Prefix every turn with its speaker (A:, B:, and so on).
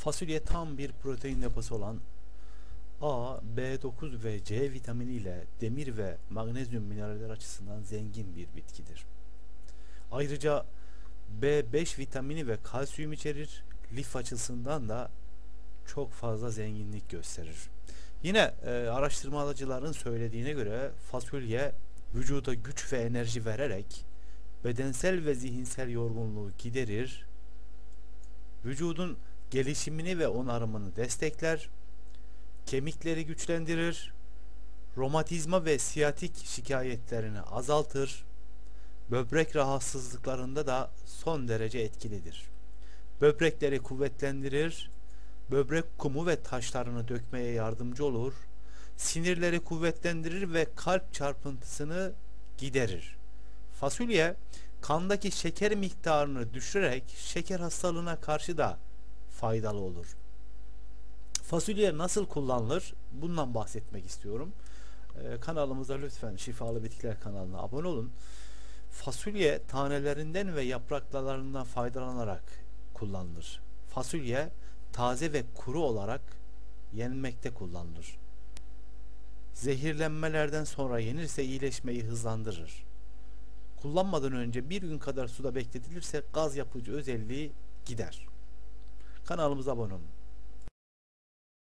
A: Fasulye tam bir protein deposu olan A, B9 ve C vitamini ile demir ve magnezyum mineraller açısından zengin bir bitkidir. Ayrıca B5 vitamini ve kalsiyum içerir. Lif açısından da çok fazla zenginlik gösterir. Yine e, araştırmacıların söylediğine göre fasulye vücuda güç ve enerji vererek bedensel ve zihinsel yorgunluğu giderir. Vücudun gelişimini ve onarımını destekler. Kemikleri güçlendirir. Romatizma ve siyatik şikayetlerini azaltır. Böbrek rahatsızlıklarında da son derece etkilidir. Böbrekleri kuvvetlendirir. Böbrek kumu ve taşlarını dökmeye yardımcı olur. Sinirleri kuvvetlendirir ve kalp çarpıntısını giderir. Fasulye kandaki şeker miktarını düşürerek şeker hastalığına karşı da faydalı olur. Fasulye nasıl kullanılır? Bundan bahsetmek istiyorum. Ee, kanalımıza lütfen Şifalı Bitkiler kanalına abone olun. Fasulye tanelerinden ve yapraklarından faydalanarak kullanılır. Fasulye taze ve kuru olarak yenmekte kullanılır. Zehirlenmelerden sonra yenirse iyileşmeyi hızlandırır. Kullanmadan önce bir gün kadar suda bekletilirse gaz yapıcı özelliği gider. Kanalımıza abone olun.